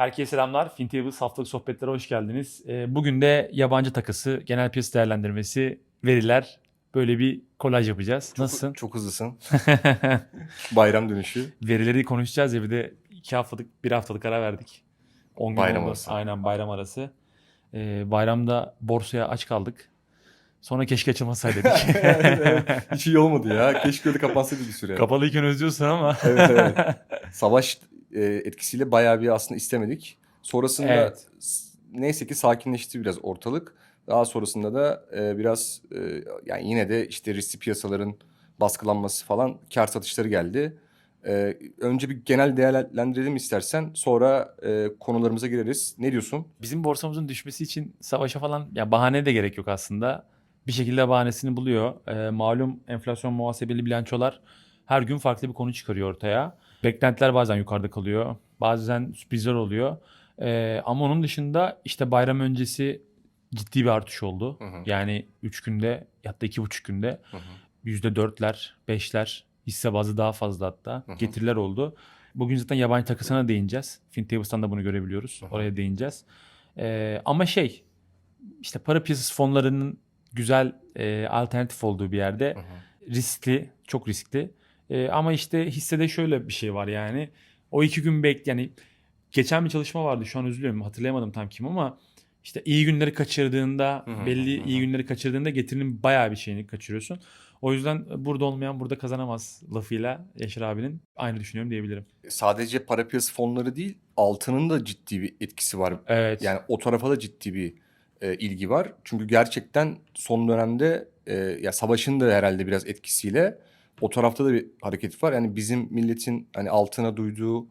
Herkese selamlar. FinTables haftalık sohbetlere hoş geldiniz. Ee, Bugün de yabancı takısı, genel piyasa değerlendirmesi, veriler böyle bir kolaj yapacağız. Nasılsın? Çok hızlısın. Bayram dönüşü. Verileri konuşacağız ya bir de iki haftalık, bir haftalık ara verdik. 10 gün Bayram oldu. arası. Aynen bayram arası. Ee, bayramda borsaya aç kaldık. Sonra keşke açılmasaydı dedik. evet, hiç iyi olmadı ya. Keşke öyle kapansaydı bir süre. Kapalıyken özlüyorsun ama. evet evet. Savaş e, etkisiyle bayağı bir aslında istemedik. Sonrasında Evet. neyse ki sakinleşti biraz ortalık. Daha sonrasında da e, biraz e, yani yine de işte riskli piyasaların baskılanması falan kar satışları geldi. E, önce bir genel değerlendirelim istersen sonra e, konularımıza gireriz. Ne diyorsun? Bizim borsamızın düşmesi için savaşa falan ya bahane de gerek yok aslında. Bir şekilde bahanesini buluyor. Ee, malum enflasyon muhasebeli bilançolar her gün farklı bir konu çıkarıyor ortaya. Beklentiler bazen yukarıda kalıyor. Bazen sürprizler oluyor. Ee, ama onun dışında işte bayram öncesi ciddi bir artış oldu. Hı hı. Yani 3 günde hatta 2,5 günde Hı hı. %4'ler, 5'ler hisse bazı daha fazla hatta Hı hı. getiriler oldu. Bugün zaten yabancı takısına değineceğiz. FinTables'tan da bunu görebiliyoruz. Hı hı. Oraya değineceğiz. Ee, ama şey işte para piyasası fonlarının güzel e, alternatif olduğu bir yerde Hı hı. riskli, çok riskli. Ee, ama işte hissede şöyle bir şey var yani. O iki gün bek yani geçen bir çalışma vardı şu an üzülüyorum hatırlayamadım tam kim ama işte iyi günleri kaçırdığında Hı hı, belli hı iyi günleri kaçırdığında getirinin bayağı bir şeyini kaçırıyorsun. O yüzden burada olmayan burada kazanamaz lafıyla Yaşar abinin aynı düşünüyorum diyebilirim. sadece para piyasası fonları değil altının da ciddi bir etkisi var. Evet. Yani o tarafa da ciddi bir e, ilgi var. Çünkü gerçekten son dönemde e, ya savaşın da herhalde biraz etkisiyle o tarafta da bir hareket var. Yani bizim milletin hani altına duyduğu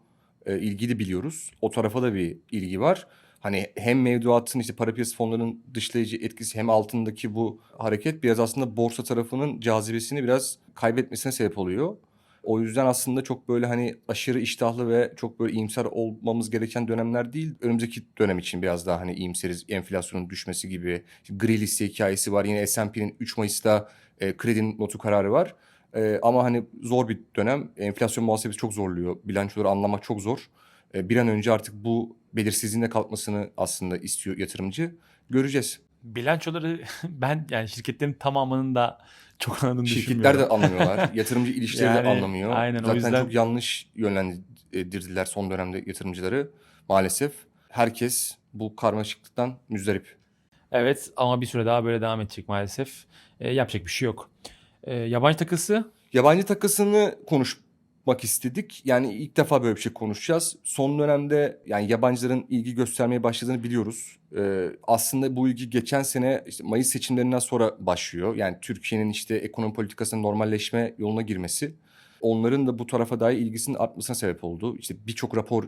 e, ilgiyi de biliyoruz. O tarafa da bir ilgi var. Hani hem mevduatın işte para piyasası fonlarının dışlayıcı etkisi hem altındaki bu hareket biraz aslında borsa tarafının cazibesini biraz kaybetmesine sebep oluyor. O yüzden aslında çok böyle hani aşırı iştahlı ve çok böyle iyimser olmamız gereken dönemler değil. Önümüzdeki dönem için biraz daha hani iyimseriz. Enflasyonun düşmesi gibi. Şimdi gri liste hikayesi var. Yine S&P'nin 3 Mayıs'ta e, kredi notu kararı var. E, ama hani zor bir dönem. Enflasyon muhasebesi çok zorluyor. Bilançoları anlamak çok zor. E, bir an önce artık bu belirsizliğin de kalkmasını aslında istiyor yatırımcı. Göreceğiz. Bilançoları ben yani şirketlerin tamamının da çok anladığını Şirketler de anlamıyorlar. Yatırımcı ilişkileri de Yani, anlamıyor. aynen, o Zaten yüzden- çok yanlış yönlendirdiler son dönemde yatırımcıları maalesef. Herkes bu karmaşıklıktan müzdarip. Evet ama bir süre daha böyle devam edecek maalesef. Ee, yapacak bir şey yok. Ee, yabancı takısı Yabancı takısını konuşmak istedik. Yani ilk defa böyle bir şey konuşacağız. Son dönemde yani yabancıların ilgi göstermeye başladığını biliyoruz. Ee, aslında bu ilgi geçen sene işte Mayıs seçimlerinden sonra başlıyor. Yani Türkiye'nin işte ekonomi politikasının normalleşme yoluna girmesi. Onların da bu tarafa dair ilgisinin artmasına sebep oldu. İşte birçok rapor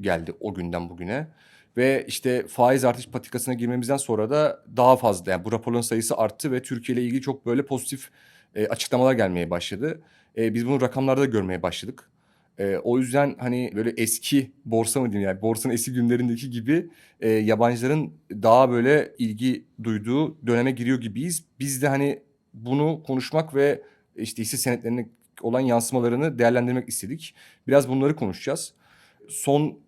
geldi o günden bugüne. Ve işte faiz artış patikasına girmemizden sonra da daha fazla yani bu raporların sayısı arttı ve Türkiye ile ilgili çok böyle pozitif e, açıklamalar gelmeye başladı. E, biz bunu rakamlarda da görmeye başladık. E, o yüzden hani böyle eski borsa mı diyeyim yani borsanın eski günlerindeki gibi e, yabancıların daha böyle ilgi duyduğu döneme giriyor gibiyiz. Biz de hani bunu konuşmak ve işte hisse senetlerine olan yansımalarını değerlendirmek istedik. Biraz bunları konuşacağız. Son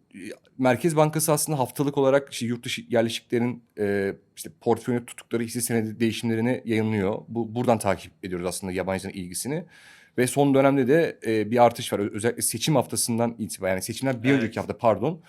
Merkez Bankası aslında haftalık olarak işte yurt dışı yerleşiklerin e, işte portföyüne tuttukları hisse senedi değişimlerini yayınlıyor. Bu buradan takip ediyoruz aslında yabancıların ilgisini. Ve son dönemde de e, bir artış var. Özellikle seçim haftasından itibaren yani seçimler bir Evet. önceki hafta pardon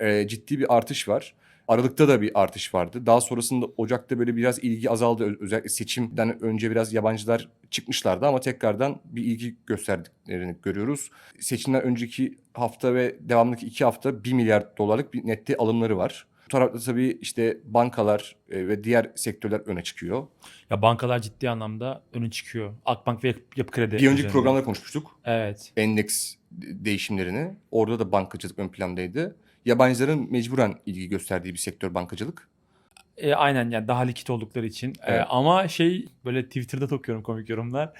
e, ciddi bir artış var. Aralıkta da bir artış vardı. Daha sonrasında Ocak'ta böyle biraz ilgi azaldı. Özellikle seçimden önce biraz yabancılar çıkmışlardı ama tekrardan bir ilgi gösterdiklerini görüyoruz. Seçimden önceki hafta ve devamındaki iki hafta 1 milyar dolarlık bir nette alımları var. Bu tarafta tabii işte bankalar e, ve diğer sektörler öne çıkıyor. ya bankalar ciddi anlamda öne çıkıyor. Akbank ve Yapı Kredi. Bir önceki üzerinde. programda konuşmuştuk Evet. endeks değişimlerini. Orada da bankacılık ön plandaydı. Yabancıların mecburen ilgi gösterdiği bir sektör bankacılık. E, aynen yani daha likit oldukları için. E, Evet. ama şey böyle Twitter'da da okuyorum komik yorumlar.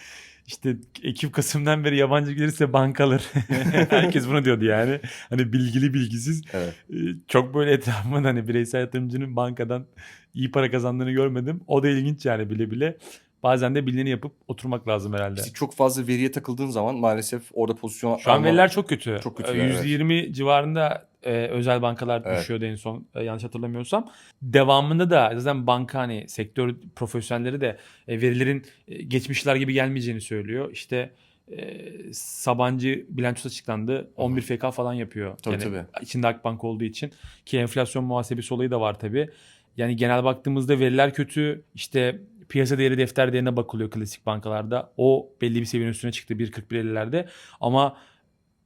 İşte Ekim Kasım'dan beri yabancı gelirse bankalar. Herkes bunu diyordu yani. Hani bilgili bilgisiz. Evet. E, çok böyle etrafımda hani bireysel yatırımcının bankadan iyi para kazandığını görmedim. O da ilginç yani bile bile. Bazen de bildiğini yapıp oturmak lazım herhalde. İşte çok fazla veriye takıldığın zaman maalesef orada pozisyon Şu an alma- veriler çok kötü. Çok kötü, Ee, evet. %20 civarında e, özel bankalar Evet. düşüyordu en son e, yanlış hatırlamıyorsam. Devamında da zaten banka hani sektör profesyonelleri de e, verilerin e, geçmişler gibi gelmeyeceğini söylüyor. İşte e, Sabancı bilançosu açıklandı. 11 FK falan yapıyor. Tabii, yani tabii. içinde Akbank olduğu için ki enflasyon muhasebesi olayı da var tabii. Yani genel baktığımızda veriler kötü. İşte piyasa değeri defter değerine bakılıyor klasik bankalarda. O belli bir seviyenin üstüne çıktı 1.41'lerde. Ama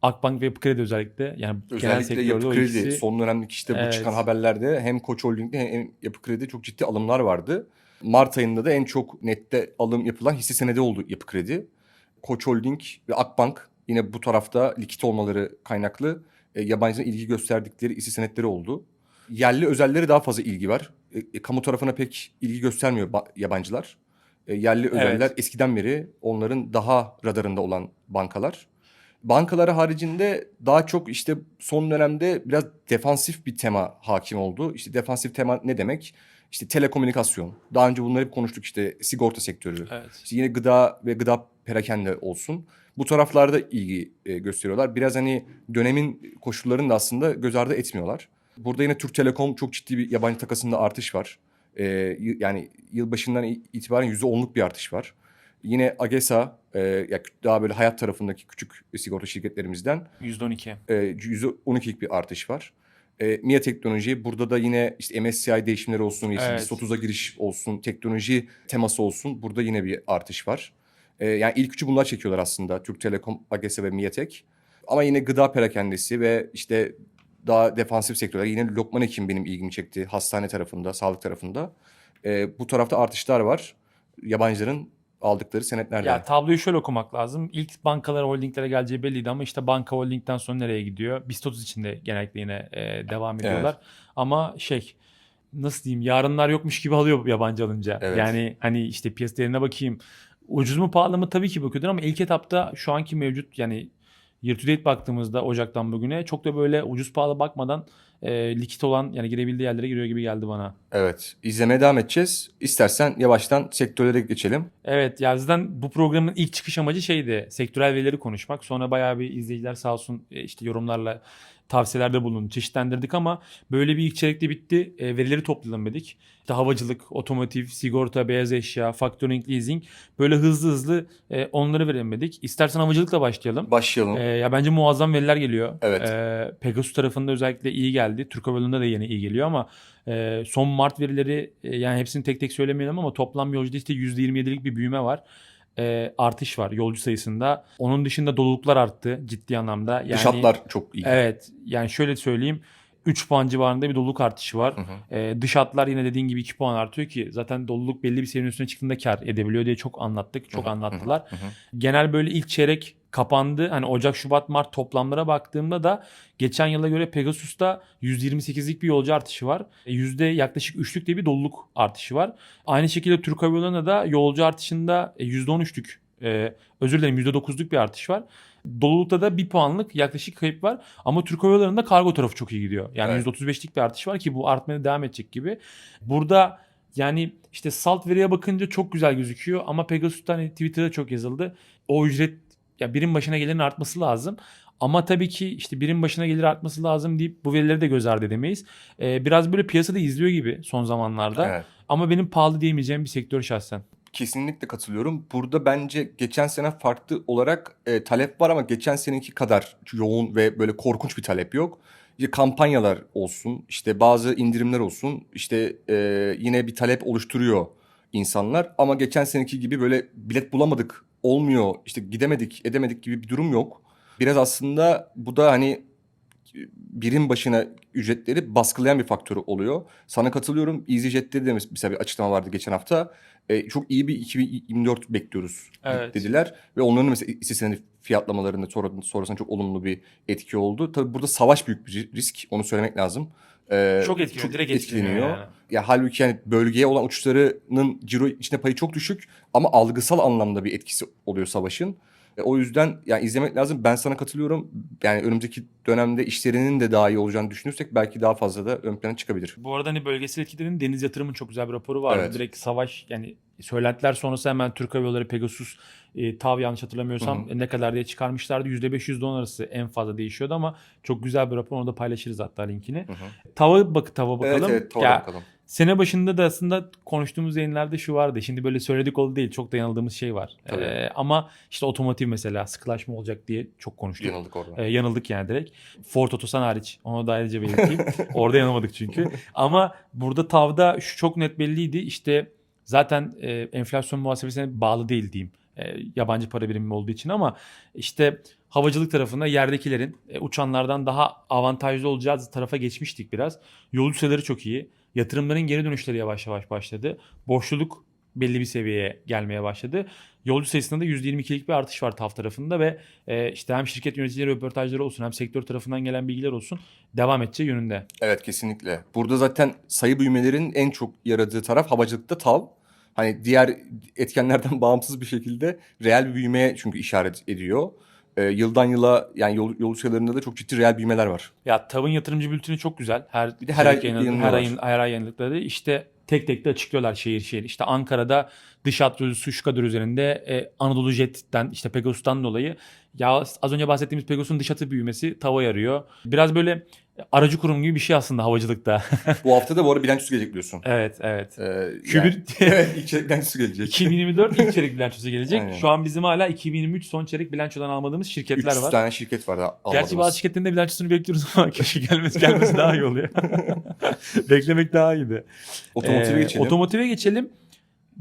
Akbank ve Yapı Kredi özellikle yani genel Özellikle sektörde Yapı Kredi ikisi son dönemdeki işte bu Evet. çıkan haberlerde hem Koç Holding'de hem Yapı Kredi çok ciddi alımlar vardı. Mart ayında da en çok nette alım yapılan hisse senedi oldu Yapı Kredi. Koç Holding ve Akbank yine bu tarafta likit olmaları kaynaklı e, yabancıların ilgi gösterdikleri hisse senetleri oldu. Yerli özellere daha fazla ilgi var. E, e, kamu tarafına pek ilgi göstermiyor ba- yabancılar. E, yerli özeller Evet. eskiden beri onların daha radarında olan bankalar. Bankaları haricinde daha çok işte son dönemde biraz defansif bir tema hakim oldu. İşte defansif tema ne demek? İşte telekomünikasyon. Daha önce bunları hep konuştuk işte sigorta sektörü. Evet. İşte yine gıda ve gıda perakende olsun. Bu taraflarda ilgi e, gösteriyorlar. Biraz hani dönemin koşullarını da aslında göz ardı etmiyorlar. Burada yine Türk Telekom çok ciddi bir yabancı takasında artış var. E, yani yılbaşından itibaren %10'luk bir artış var. Yine Agesa e, daha böyle hayat tarafındaki küçük sigorta şirketlerimizden %12. e, %12'lik bir artış var. E, MIA Teknoloji burada da yine işte MSCI değişimleri olsun, Evet. BIST 30'a giriş olsun, teknoloji teması olsun. Burada yine bir artış var. E, yani ilk üçü bunlar çekiyorlar aslında. Türk Telekom, AGESA ve MIATEK. Ama yine gıda perakendesi ve işte daha defansif sektörler. Yine Lokman Hekim benim ilgimi çekti. Hastane tarafında, sağlık tarafında. E, bu tarafta artışlar var. Yabancıların aldıkları senetlerle. Ya tabloyu şöyle okumak lazım. İlk bankalara, holdinglere geleceği belliydi ama işte banka holdingden sonra nereye gidiyor? BIST 30 içinde genellikle yine e, devam ediyorlar. Ama şey nasıl diyeyim yarınlar yokmuş gibi alıyor yabancı alınca. Evet. Yani hani işte piyasa değerine bakayım. Ucuz mu pahalı mı tabii ki bakıyordur ama ilk etapta şu anki mevcut yani year to date baktığımızda Ocak'tan bugüne çok da böyle ucuz pahalı bakmadan e, likit olan yani girebildiği yerlere giriyor gibi geldi bana. Evet. izlemeye devam edeceğiz. İstersen yavaştan sektörlere geçelim. Evet ya zaten bu programın ilk çıkış amacı şeydi. Sektörel verileri konuşmak. Sonra bayağı bir izleyiciler sağ olsun e, işte yorumlarla tavsiyelerde bulundu. Çeşitlendirdik ama böyle bir ilk çeyrekte bitti. E, verileri toplayalım dedik. İşte havacılık, otomotiv, sigorta, beyaz eşya, factoring, leasing. Böyle hızlı hızlı e, onları verelim dedik. İstersen havacılıkla başlayalım. Başlayalım. E, ya bence muazzam veriler geliyor. Evet. E, Pegasus tarafında özellikle iyi geldi. Türk Hava Yolunda da yeni iyi geliyor ama e, son Mart verileri e, yani hepsini tek tek söylemeyelim ama toplam yolcuda işte %27'lik bir büyüme var. E, artış var yolcu sayısında. Onun dışında doluluklar arttı ciddi anlamda. Yani, Dış hatlar çok iyi. Evet yani şöyle söyleyeyim 3 puan civarında bir doluluk artışı var. Hı hı. E, dış hatlar yine dediğin gibi 2 puan artıyor ki zaten doluluk belli bir seviyenin üstüne çıktığında kar edebiliyor diye çok anlattık. Çok Hı hı, anlattılar. hı hı. Genel böyle ilk çeyrek kapandı. Hani Ocak, Şubat, Mart toplamlara baktığımda da geçen yıla göre Pegasus'ta 128'lik bir yolcu artışı var. E, Yüzde yaklaşık 3'lük de bir doluluk artışı var. Aynı şekilde Türk Hava Yolları'nda da yolcu artışında e, %13'lük e, özür dilerim %9'luk bir artış var. Dolulukta da bir puanlık yaklaşık kayıp var. Ama Türk Hava Yolları'nda kargo tarafı çok iyi gidiyor. Yani Evet. %35'lik bir artış var ki bu artmaya devam edecek gibi. Burada yani işte salt veriye bakınca çok güzel gözüküyor ama Pegasus'tan hani Twitter'da çok yazıldı. O ücret ya birim başına gelirin artması lazım. Ama tabii ki işte birim başına gelir artması lazım deyip bu verileri de göz ardı edemeyiz. Ee, biraz böyle piyasada izliyor gibi son zamanlarda. Evet. Ama benim pahalı diyemeyeceğim bir sektör şahsen. Kesinlikle katılıyorum. Burada bence geçen sene farklı olarak e, talep var ama geçen seneki kadar yoğun ve böyle korkunç bir talep yok. İşte kampanyalar olsun, işte bazı indirimler olsun, işte e, yine bir talep oluşturuyor insanlar. Ama geçen seneki gibi böyle bilet bulamadık, olmuyor, işte gidemedik, edemedik gibi bir durum yok. Biraz aslında bu da hani birim başına ücretleri baskılayan bir faktörü oluyor. Sana katılıyorum. EasyJet'te de mesela bir açıklama vardı geçen hafta. E, çok iyi bir 2024 bekliyoruz Evet. dediler. Ve onların mesela senedi fiyatlamalarında sonra, sonrasında çok olumlu bir etki oldu. Tabii burada savaş büyük bir risk. Onu söylemek lazım. E, Çok etkileniyor. direkt etkileniyor. yani. ya halbuki yani bölgeye olan uçuşlarının ciro içinde payı çok düşük ama algısal anlamda bir etkisi oluyor savaşın. E, o yüzden yani izlemek lazım. Ben sana katılıyorum. Yani önümüzdeki dönemde işlerinin de daha iyi olacağını düşünürsek belki daha fazla da ön plana çıkabilir. Bu arada hani bölgesel etkilerin deniz yatırımın çok güzel bir raporu vardı. Evet. Direkt savaş yani söylentiler sonrası hemen Türk Hava Yolları Pegasus e, TAV yanlış hatırlamıyorsam Hı ne kadar diye çıkarmışlardı. %5 %10 arası en fazla değişiyordu ama çok güzel bir rapor. Onu da paylaşırız hatta linkini. Hı hı. Tava bak tava bakalım. Evet evet doğru Ya, bakalım. Sene başında da aslında konuştuğumuz yayınlarda şu vardı. Şimdi böyle söyledik oldu değil. Çok da yanıldığımız şey var. Tabii. Ee, ama işte otomotiv mesela sıkılaşma olacak diye çok konuştuk. Yanıldık orada. Ee, yanıldık yani direkt. Ford Otosan hariç. Onu da ayrıca belirteyim. Orada yanılmadık çünkü. Ama burada tavda şu çok net belliydi. İşte zaten e, enflasyon muhasebesine bağlı değil diyeyim. E, yabancı para birimi olduğu için ama işte havacılık tarafında yerdekilerin e, uçanlardan daha avantajlı olacağı tarafa geçmiştik biraz. Yolcu sayıları çok iyi. Yatırımların geri dönüşleri yavaş yavaş başladı. Borçluluk belli bir seviyeye gelmeye başladı. Yolcu sayısında da %22'lik bir artış var TAV tarafında ve e, işte hem şirket yöneticileri röportajları olsun hem sektör tarafından gelen bilgiler olsun devam edeceği yönünde. Evet kesinlikle. Burada zaten sayı büyümelerin en çok yaradığı taraf havacılıkta TAV. Hani diğer etkenlerden bağımsız bir şekilde reel bir büyümeye çünkü işaret ediyor. Ee, yıldan yıla yani yol, yol sayılarında da çok ciddi reel büyümeler var. Ya TAV'ın yatırımcı bülteni çok güzel. Her Bir de her ay çeyrek yayınladık- her ayın her ay yayınladıkları işte tek tek de açıklıyorlar şehir şehir. İşte Ankara'da dış hat yolcusu şu kadar üzerinde e, Anadolu Jet'ten işte Pegasus'tan dolayı ya az önce bahsettiğimiz Pegasus'un dış hatı büyümesi tava yarıyor. Biraz böyle aracı kurum gibi bir şey aslında havacılıkta. Bu hafta da bu arada bilançosu gelecek biliyorsun. evet evet. Ee, yani- Kübür evet ilk çeyrek bilançosu gelecek. 2024 ilk çeyrek bilançosu gelecek. Aynen. Şu an bizim hala 2023 son çeyrek bilançodan almadığımız şirketler 300 var. tane şirket var da Gerçi bazı şirketlerin de bilançosunu bekliyoruz ama keşke gelmesi gelmesi daha iyi oluyor. Beklemek daha iyiydi. Otomotive Ee, geçelim. Otomotive geçelim.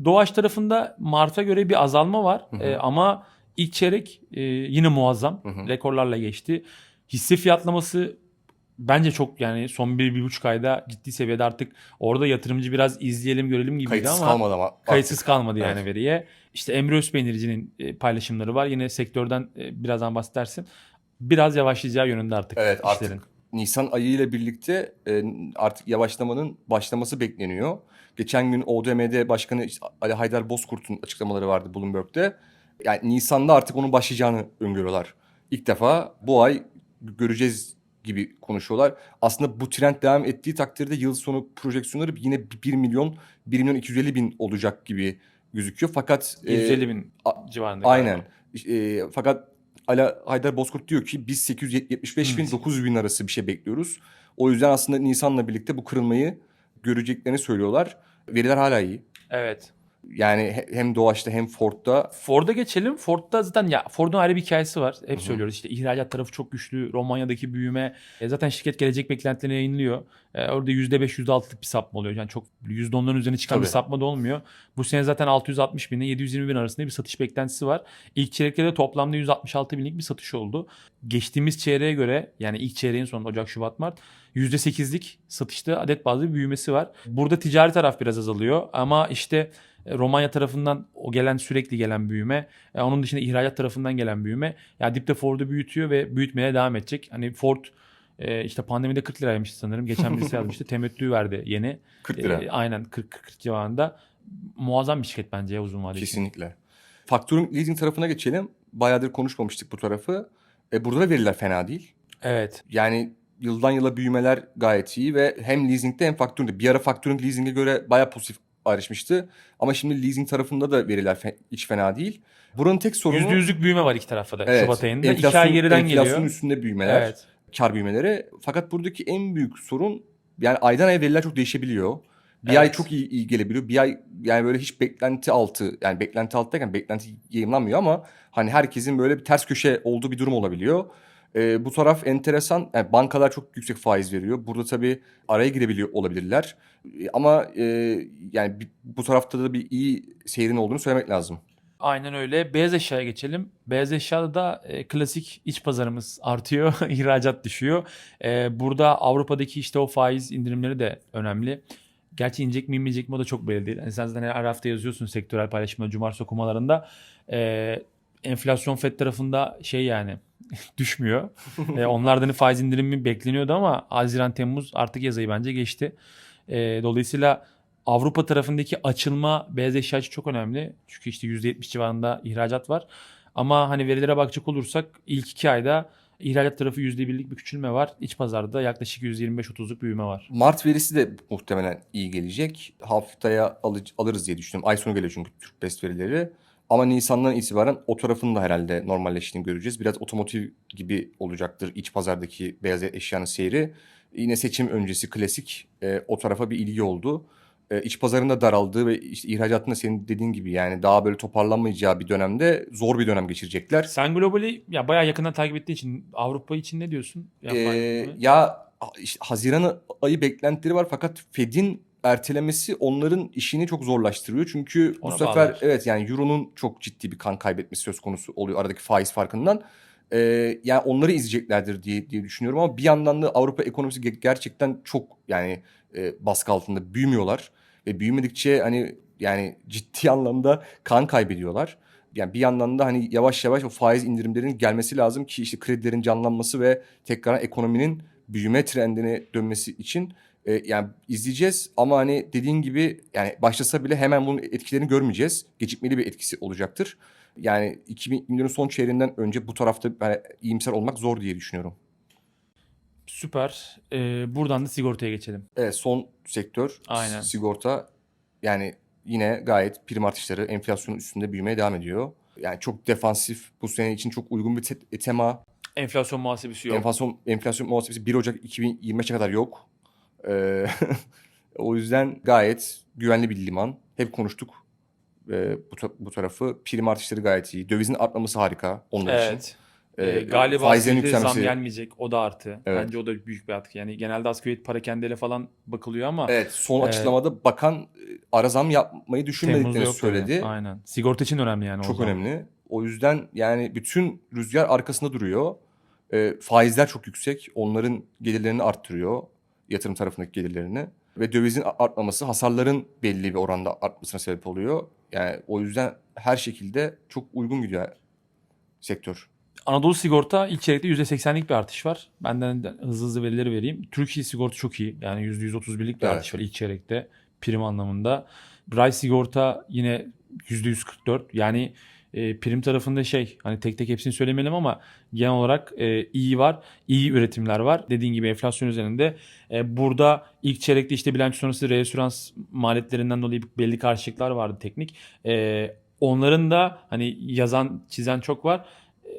Doğaç tarafında Mart'a göre bir azalma var. Hı hı. Ee, ama ilk çeyrek e, yine muazzam. Hı hı. Rekorlarla geçti. Hisse fiyatlaması bence çok yani son bir, bir buçuk ayda ciddi seviyede artık orada yatırımcı biraz izleyelim görelim gibiydi Kayıtsız ama kalmadı ama. kayıtsız artık. kalmadı yani Evet. veriye. İşte Emre Özpeynirci'nin e, paylaşımları var. Yine sektörden e, birazdan bahsedersin. Biraz yavaşlayacağı yönünde artık Evet işlerin. artık Nisan ayı ile birlikte e, artık yavaşlamanın başlaması bekleniyor. Geçen gün ODM'de Başkanı Ali Haydar Bozkurt'un açıklamaları vardı Bloomberg'de. Yani Nisan'da artık onun başlayacağını öngörüyorlar. İlk defa bu ay göreceğiz gibi konuşuyorlar. Aslında bu trend devam ettiği takdirde yıl sonu projeksiyonları yine 1 milyon 1 milyon 250 bin olacak gibi gözüküyor. Fakat e, 150 bin a- civarında. Aynen. E, fakat Ala Haydar Bozkurt diyor ki biz 875 bin Evet. 900 bin arası bir şey bekliyoruz. O yüzden aslında Nisan'la birlikte bu kırılmayı göreceklerini söylüyorlar. Veriler hala iyi. Evet. Yani he- hem Doğaç'ta hem Ford'da Ford'a geçelim. Ford'da zaten ya Ford'un ayrı bir hikayesi var. Hep Hı hı. söylüyoruz işte ihracat tarafı çok güçlü. Romanya'daki büyüme. E, zaten şirket gelecek beklentilerini yayınlıyor. E, orada %5 %6'lık bir sapma oluyor. Yani çok %10'ların üzerine çıkan bir Tabii. sapma da olmuyor. Bu sene zaten 660 bin ile 720 bin arasında bir satış beklentisi var. İlk çeyrekte de toplamda 166 binlik bir satış oldu. Geçtiğimiz çeyreğe göre yani ilk çeyreğin sonunda Ocak, Şubat, Mart %8'lik satışta adet bazlı bir büyümesi var. Burada ticari taraf biraz azalıyor ama işte Romanya tarafından o gelen sürekli gelen büyüme, e, onun dışında ihracat tarafından gelen büyüme. Ya dipte Ford'u büyütüyor ve büyütmeye devam edecek. Hani Ford e, işte pandemide 40 liraymış sanırım. Geçen birisi yazmıştı. Temettü verdi yeni. 40 lira. E, aynen 40 40 civarında. Muazzam bir şirket bence ya uzun için. Kesinlikle. Factoring leasing tarafına geçelim. Bayağıdır konuşmamıştık bu tarafı. E, burada da veriler fena değil. Evet. Yani yıldan yıla büyümeler gayet iyi ve hem leasingde hem factoringde. Bir ara factoring leasing'e göre bayağı pozitif ayrışmıştı. Ama şimdi leasing tarafında da veriler fe- hiç fena değil. Buranın tek sorunu... Yüzde yüzlük büyüme var iki tarafta da. Evet, Şubat ayında. İki ay geriden enflasyonun geliyor. üstünde büyümeler, Evet. kar büyümeleri. Fakat buradaki en büyük sorun yani aydan aya veriler çok değişebiliyor. Bir Evet. ay çok iyi, iyi gelebiliyor. Bir ay yani böyle hiç beklenti altı yani beklenti altı derken beklenti yayınlanmıyor ama hani herkesin böyle bir ters köşe olduğu bir durum olabiliyor. Ee, bu taraf enteresan. Yani bankalar çok yüksek faiz veriyor. Burada tabii araya girebiliyor olabilirler. Ee, Ama e, yani bu tarafta da bir iyi seyrin olduğunu söylemek lazım. Aynen öyle. Beyaz eşyaya geçelim. Beyaz eşyada da e, klasik iç pazarımız artıyor. ihracat düşüyor. E, burada Avrupa'daki işte o faiz indirimleri de önemli. Gerçi inecek mi inmeyecek mi o da çok belli değil. Yani sen zaten her hafta yazıyorsun sektörel paylaşımda, cumartesi okumalarında. E, enflasyon FED tarafında şey yani düşmüyor. e, onlardan hani faiz indirimi bekleniyordu ama Haziran Temmuz artık yaz ayı bence geçti. E, dolayısıyla Avrupa tarafındaki açılma beyaz eşya çok önemli. Çünkü işte %70 civarında ihracat var. Ama hani verilere bakacak olursak ilk iki ayda İhracat tarafı %1'lik bir küçülme var. İç pazarda yaklaşık %25-30'luk büyüme var. Mart verisi de muhtemelen iyi gelecek. Haftaya alı- alırız diye düşünüyorum. Ay sonu geliyor çünkü Türk Best verileri. Ama Nisan'dan itibaren o tarafın da herhalde normalleştiğini göreceğiz. Biraz otomotiv gibi olacaktır iç pazardaki beyaz eşyanın seyri. Yine seçim öncesi klasik e, o tarafa bir ilgi oldu. E, iç pazarında daraldığı ve işte ihracatında senin dediğin gibi yani daha böyle toparlanmayacağı bir dönemde zor bir dönem geçirecekler. Sen globali ya bayağı yakından takip ettiği için Avrupa için ne diyorsun? Ee, ya işte Haziran ayı beklentileri var fakat Fed'in ertelemesi onların işini çok zorlaştırıyor. Çünkü bu Ona sefer bağlar. evet yani Euro'nun çok ciddi bir kan kaybetmesi söz konusu oluyor aradaki faiz farkından. Ee, yani onları izleyeceklerdir diye diye düşünüyorum ama bir yandan da Avrupa ekonomisi ge- gerçekten çok yani e, baskı altında büyümüyorlar ve büyümedikçe hani yani ciddi anlamda kan kaybediyorlar. Yani bir yandan da hani yavaş yavaş o faiz indirimlerinin gelmesi lazım ki işte kredilerin canlanması ve tekrar ekonominin büyüme trendine dönmesi için e, yani izleyeceğiz ama hani dediğin gibi yani başlasa bile hemen bunun etkilerini görmeyeceğiz. Gecikmeli bir etkisi olacaktır. Yani 2024'ün son çeyreğinden önce bu tarafta ben iyimser olmak zor diye düşünüyorum. Süper. Ee, buradan da sigortaya geçelim. Evet son sektör Aynen. sigorta yani yine gayet prim artışları enflasyonun üstünde büyümeye devam ediyor. Yani çok defansif bu sene için çok uygun bir te- tema. Enflasyon muhasebesi yok. Enflasyon enflasyon muhasebesi 1 Ocak 2025'e kadar yok. Ee, o yüzden gayet güvenli bir liman. Hep konuştuk ee, bu, ta- bu tarafı. Prim artışları gayet iyi. Dövizin artması harika onlar için. Evet. Ee, Ee, galiba faizlerin asgari ücrete zam gelmeyecek. O da artı. Evet. Bence o da büyük bir artı. Yani genelde asgari ücret parakendeyle falan bakılıyor ama Evet son Ee, açıklamada bakan e, ara zam yapmayı düşünmediklerini söyledi. öyle. Aynen. Sigorta için önemli yani o Çok zaman. önemli. O yüzden yani bütün rüzgar arkasında duruyor. Ee, faizler çok yüksek. Onların gelirlerini arttırıyor. Yatırım tarafındaki gelirlerini. Ve dövizin artmaması hasarların belli bir oranda artmasına sebep oluyor. Yani o yüzden her şekilde çok uygun gidiyor sektör. Anadolu Sigorta ilk çeyrekte %80'lik bir artış var. Benden de hızlı hızlı verileri vereyim. Türkiye Sigorta çok iyi. Yani %131'lik bir Evet. artış var ilk çeyrekte prim anlamında. Ray Sigorta yine %144. Yani e, prim tarafında şey hani tek tek hepsini söylemeyelim ama genel olarak e, iyi var. İyi üretimler var. Dediğin gibi enflasyon üzerinde. E, burada ilk çeyrekte işte bilanço sonrası reasürans maliyetlerinden dolayı belli karşılıklar vardı teknik. E, onların da hani yazan çizen çok var. E,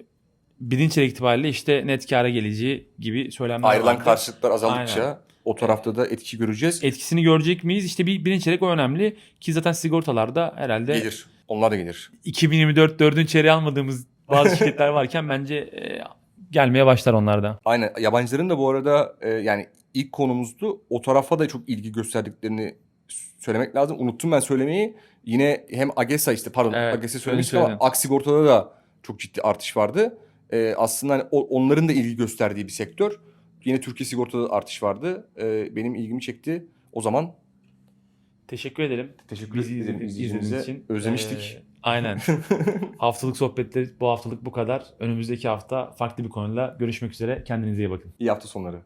Birinci çeyrek itibariyle işte net kâra geleceği gibi söylemler Ayrılan vardı. karşılıklar azaldıkça Aynen. o tarafta da etki göreceğiz. Etkisini görecek miyiz? İşte bir birinci çeyrek o önemli ki zaten sigortalarda herhalde Gelir. Onlar da gelir. 2024 dördüncü çeyreği almadığımız bazı şirketler varken bence e, gelmeye başlar onlar da. Aynen. Yabancıların da bu arada e, yani ilk konumuzdu. O tarafa da çok ilgi gösterdiklerini söylemek lazım. Unuttum ben söylemeyi. Yine hem AGESA işte pardon Evet, AGESA öyle söylemiştik ama. Aksigorta'da da çok ciddi artış vardı. E, aslında hani onların da ilgi gösterdiği bir sektör. Yine Türkiye Sigorta'da da artış vardı. E, benim ilgimi çekti. O zaman Teşekkür ederim. teşekkür Bizi ederim izlediğiniz için. Özlemiştik. Ee, aynen. Haftalık sohbetleri bu haftalık bu kadar. Önümüzdeki hafta farklı bir konuyla görüşmek üzere. Kendinize iyi bakın. İyi hafta sonları.